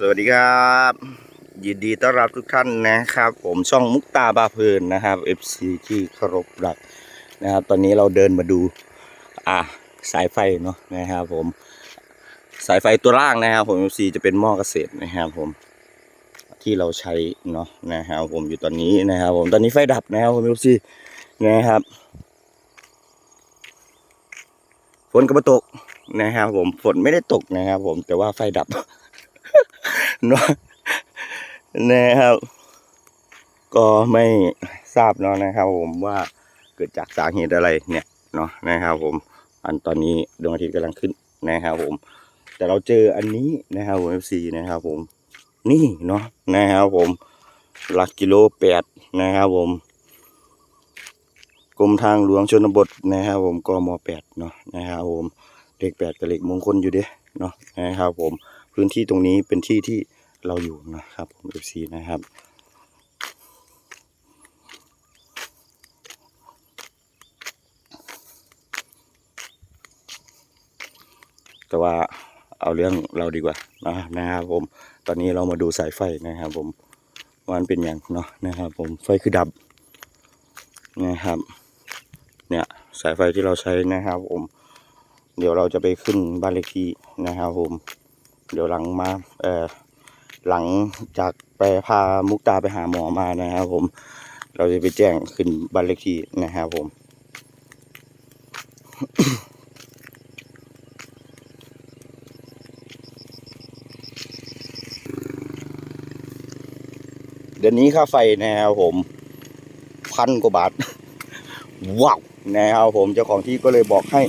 สวัสดีครับ ยินดีต้อนรับทุกท่านนะครับ ผมช่องมุกตาบาเพลินนะครับ FC ที่เคารพรักนะครับ ตอนนี้เราเดินมาดู อ่าสายไฟเนาะนะครับ ผมสายไฟตัวล่างนะครับ ผม FC จะเป็นหม้อเกษตรนะครับผมที่เราใช้เนาะนะครับผมอยู่ตอนนี้นะครับ ผมตอนนี้ไฟดับนะครับผม FC นะครับฝนก็มาตกนะครับ ผมฝนไม่ได้ตกนะครับ ผมแต่ว่าไฟดับ เนาะนะครับ ก็ไม่ทราบเนาะนะครับ ผมว่าเกิดจากสาเหตุอะไรเนี่ยเนาะนะครับ ผม อันตอนนี้ดวงอาทิตย์กำลังขึ้นนะครับ ผม แต่เราเจออันนี้นะครับผม FC นะครับ ผม นี่เนาะนะครับผมหลักกิโลแปดนะครับผมกรมทางหลวงชนบทนะครับผมกมแปดเนาะนะครับผมเลขแปดกับเลขมงคลอยู่เด้เนาะนะครับผมพื้นที่ตรงนี้เป็นที่ที่ เราอยู่นะครับผม FC นะครับแต่ว่าเอาเรื่องเราดีกว่านะนะครับผมตอนนี้เรามาดูสายไฟนะครับ ผมวันเป็นอย่างเนาะนะครับ ผมไฟคือดับนะครับ เนี่ยสายไฟที่เราใช้นะครับ ผม เดี๋ยวเราจะไปขึ้นบ้านเลขที่นะครับ ผม เดี๋ยวหลังมาเอ่อ หลังจากไปพามุกตาไปหาหมอมานะครับผม เราจะไปแจ้งขึ้นบ้านเลขที่นะครับผม เดี๋ยวนี้ค่าไฟนะครับผม พันกว่าบาท ว้าวนะครับผมเจ้าของที่ก็เลยบอกให้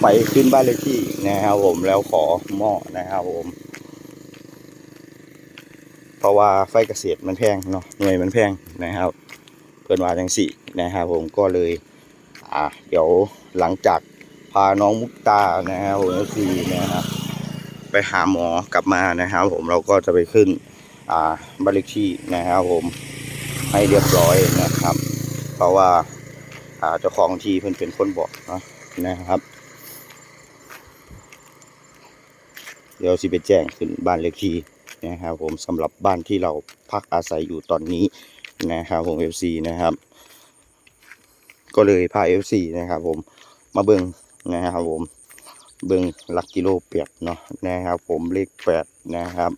ไปขึ้นบ้านเลขที่นะครับผมแล้วขอหม้อนะครับผม เพราะว่าไฟเกษตรมันแพงเนาะหน่วยมันแพงนะครับเพื่อนว่าจังสี่นะครับผมก็เลยอ่าเดี๋ยวหลังจากพาน้องมุกตานะครับผมซีนะครับไปหาหมอกลับมานะครับผมเราก็จะไปขึ้นอ่าบ้าลขที่นะครับผมให้เรียบร้อยนะครับ เพราะว่าอ่าเจ้าของที่เพิ่นเป็นคนบอกเนาะนะครับ เดี๋ยวสิไปแจ้งขึ้นบ้านเลขที่ นะครับผมสำหรับบ้านที่เราพักอาศัยอยู่ตอนนี้นะครับผม FC นะครับ ก็เลยพา FC นะครับผมมาเบิ่งนะครับผมเบิ่งหลักกิโลเปียกเนาะนะครับผมเลขแปดนะครับ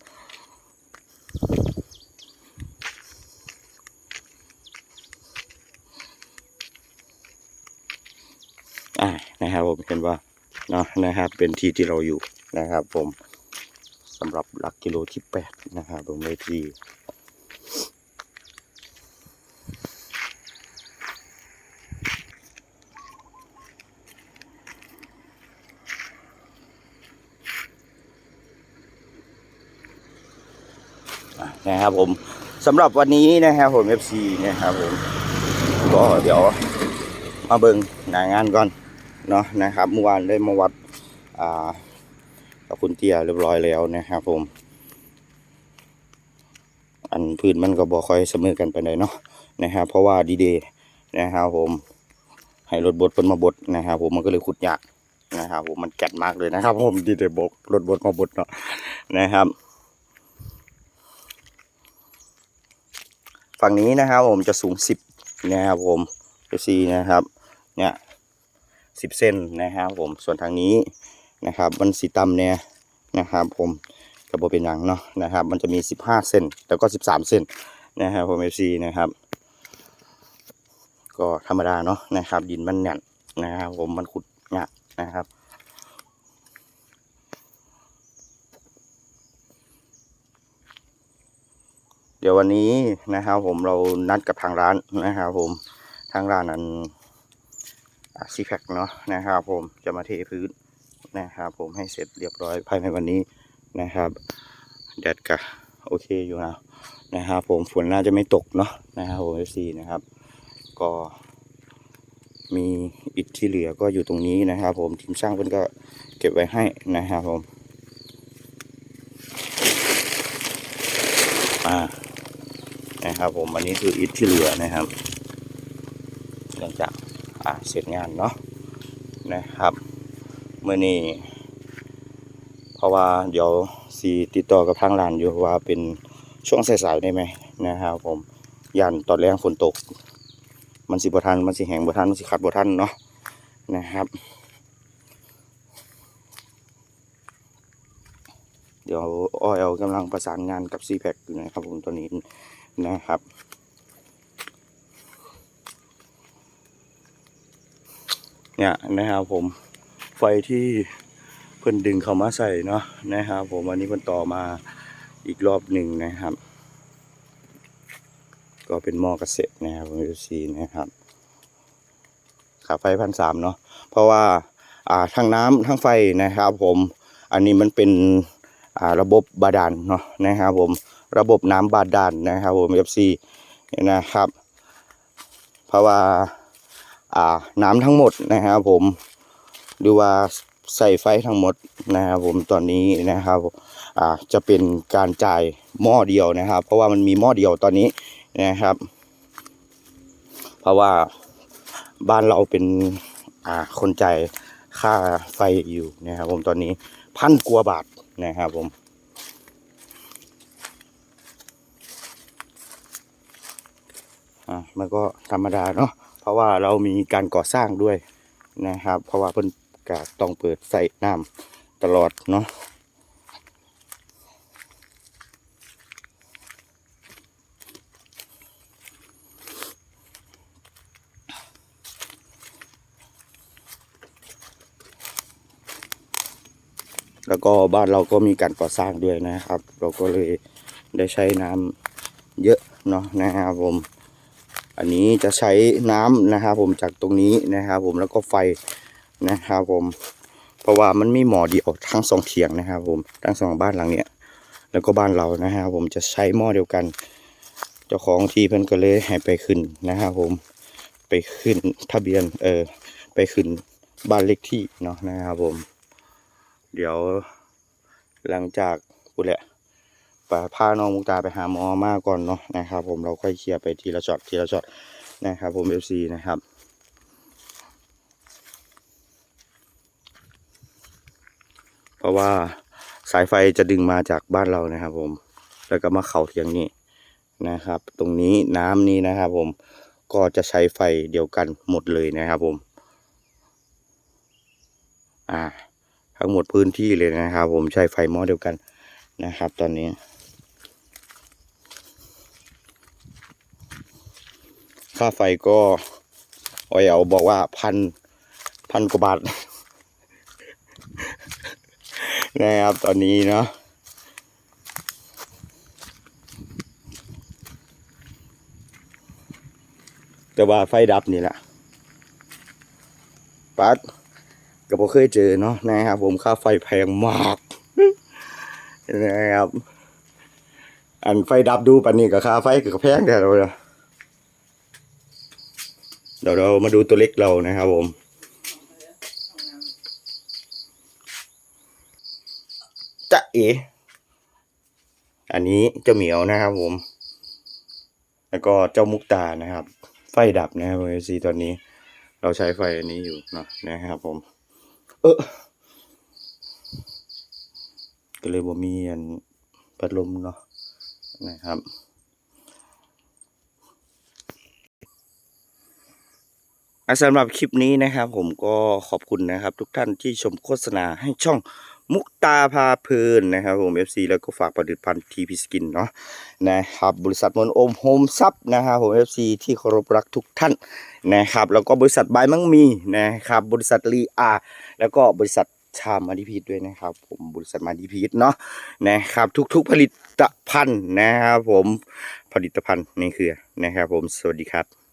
อ่านะครับผมเห็นว่าเนาะนะครับเป็นที่ที่เราอยู่นะครับผม สำหรับหลักกิโลที่แปดนะครับผมเลขที่อะนะครับผมสำหรับวันนี้นะครับผม FC นะครับผมก็เดี๋ยวมาเบิ่งหน้างานก่อนเนาะนะครับเมื่อวานได้มาวัดอ่า กับคุณเตียเรียบร้อยแล้วนะครับผม อันพื้นมันก็บ่ค่อยเสมอกันไปเลยเนาะนะครับเพราะว่าดีเดย์นะครับผมให้รถบดเพิ่นมาบดนะครับผมมันก็เลยขุดยากนะครับผมมันแก่นมากเลยนะครับ ผมดีเดย์บกรถบดมาบดเนาะนะครับฝั่งนี้นะครับผมจะสูงสิบนะครับผมซีนะครับเนี่ยสิบเส้นนะครับผมส่วนทางนี้ นะครับ มันสีต่ำเนี่ยนะครับผมกระโบเป็นหยังเนาะนะครับ มันจะมีสิบห้าเส้นแล้วก็สิบสามเส้นนะครับผมเอฟซีนะครับ ก็ธรรมดาเนาะนะครับ ดินมันแน่นนะครับผมมันขุดยากนะครับเดี๋ยววันนี้นะครับผมเรานัดกับทางร้านนะครับผมทางร้านนั้นซีแพคเนาะนะครับผมจะมาเทพื้น นะครับ ผมให้เสร็จเรียบร้อยภายในวันนี้นะครับแดดก็โอเคอยู่นะนะครับ ผมฝนน่าจะไม่ตกเนาะนะครับผมเอฟซีนะครับ ก็มีอิฐที่เหลือก็อยู่ตรงนี้นะครับ ผมทีมช่างเพิ่อนก็เก็บไว้ให้นะครับผมอ่านะครับ ผมอันนี้คืออิฐที่เหลือนะครับหลังจากอ่าเสร็จงานเนาะนะครับ เมื่อนี้เพราะว่าเดี๋ยวสีติดต่อกับทางร้านอยู่ว่าเป็นช่วงสายๆได้ไหมนะครับผมยันตอนแรกฝนตก มันสิบทันมันสิแหงบทันมันสิขัดบทันเนาะนะครับ เดี๋ยวออยกำลังประสานงานกับ c p a c อยู่นะครับผมตอนนี้นะครับเนี่ยนะครับผม ไฟที่เพิ่นดึงเข้ามาใส่เนาะนะครับ ผมวันนี้เพิ่นต่อมาอีกรอบหนึ่งนะครับ ก็เป็นหม้อเกษตรนะครับผมดูซีนะครับขาไฟพันสามเนาะเพราะว่าอ่าทั้งน้ำทั้งไฟนะครับ ผมอันนี้มันเป็นอ่าระบบบาดาลเนาะนะครับ ผมระบบน้ำบาดาลนะครับ ผม FC นะครับ เพราะว่าอ่าน้ำทั้งหมดนะครับ ผม หรือว่าใส่ไฟทั้งหมดนะครับผมตอนนี้นะครับอ่าจะเป็นการจ่ายหม้อเดียวนะครับ เพราะว่ามันมีหม้อเดียวตอนนี้นะครับ เพราะว่าบ้านเราเป็นอ่าคนจ่ายค่าไฟอยู่นะครับผมตอนนี้พันกว่าบาทนะครับผมอะมันก็ธรรมดาเนาะเพราะว่าเรามีการก่อสร้างด้วยนะครับ เพราะว่าเพิ่น กะต้องเปิดใส่น้ำตลอดเนาะแล้วก็บ้านเราก็มีการก่อสร้างด้วยนะครับ เราก็เลยได้ใช้น้ำเยอะเนาะนะครับผม อันนี้จะใช้น้ำนะครับผมจากตรงนี้นะครับผมแล้วก็ไฟ นะครับผม เพราะว่ามันมีหมอเดียวทั้งสองเถียงนะครับผมทั้งสองบ้านหลังเนี้ยแล้วก็บ้านเรานะครับผมจะใช้หม้อเดียวกัน เจ้าของที่เพิ่นก็เลยให้ไปขึ้นนะครับผมไปขึ้นทะเบียนเออไปขึ้นบ้านเลขที่เนาะนะครับผม เดี๋ยวหลังจากกูแหละไปพาน้องมุกตาไปหาหมอมาก่อนเนาะนะครับ ผมเราค่อยเคลียร์ไปทีละช็อตทีละช็อตนะครับผมเอฟซีนะครับ เพ ราะว่าสายไฟจะดึงมาจากบ้านเรานะครับ ผม แล้วก็มาเข่าเทียงนี้นะครับ ตรงนี้น้ำนี้นะครับ ผมก็จะใช้ไฟเดียวกันหมดเลยนะครับ ผม อ่า ทั้งหมดพื้นที่เลยนะครับ ผมใช้ไฟหม้อเดียวกันนะครับ ตอนนี้ค่าไฟก็ออยเอาบอกว่าพันพันกว่าบาท นะครับตอนนี้เนาะแต่ว่าไฟดับนี่แหละปัดก็บ่เคยเจอเนาะนะครับผมค่าไฟแพงมากนะครับ อันไฟดับดูปันนี้กับค่าไฟก็แพงแต่เราเลยเดี๋ยวเรามาดูตัวเล็กเรานะครับผม จะ เอ อันนี้เจ้าเหมียวนะครับผม แล้วก็เจ้ามุกตานะครับ ไฟดับนะครับเอซีตอนนี้ เราใช้ไฟอันนี้อยู่เนาะนะครับผม เออก็เลยบ่มีอันพัดลมเนาะนะครับอะสำหรับคลิปนี้นะครับผมก็ขอบคุณนะครับ ทุกท่านที่ชมโฆษณาให้ช่อง มุกตาพาเพลินนะครับผม FC แล้วก็ฝากผลิตภัณฑ์ทีพีสกินเนาะนะครับบริษัทมนโอมโฮมซับนะครับผม FC ที่เคารพรักทุกท่านนะครับแล้วก็บริษัทบายมั่งมีนะครับบริษัทลีอาแล้วก็บริษัทชามาดิพีทด้วยนะครับ ผมบริษัทมาดิพีทเนาะนะครับทุกๆผลิตภัณฑ์นะครับผมผลิตภัณฑ์นี่คือนะครับผมสวัสดีครับ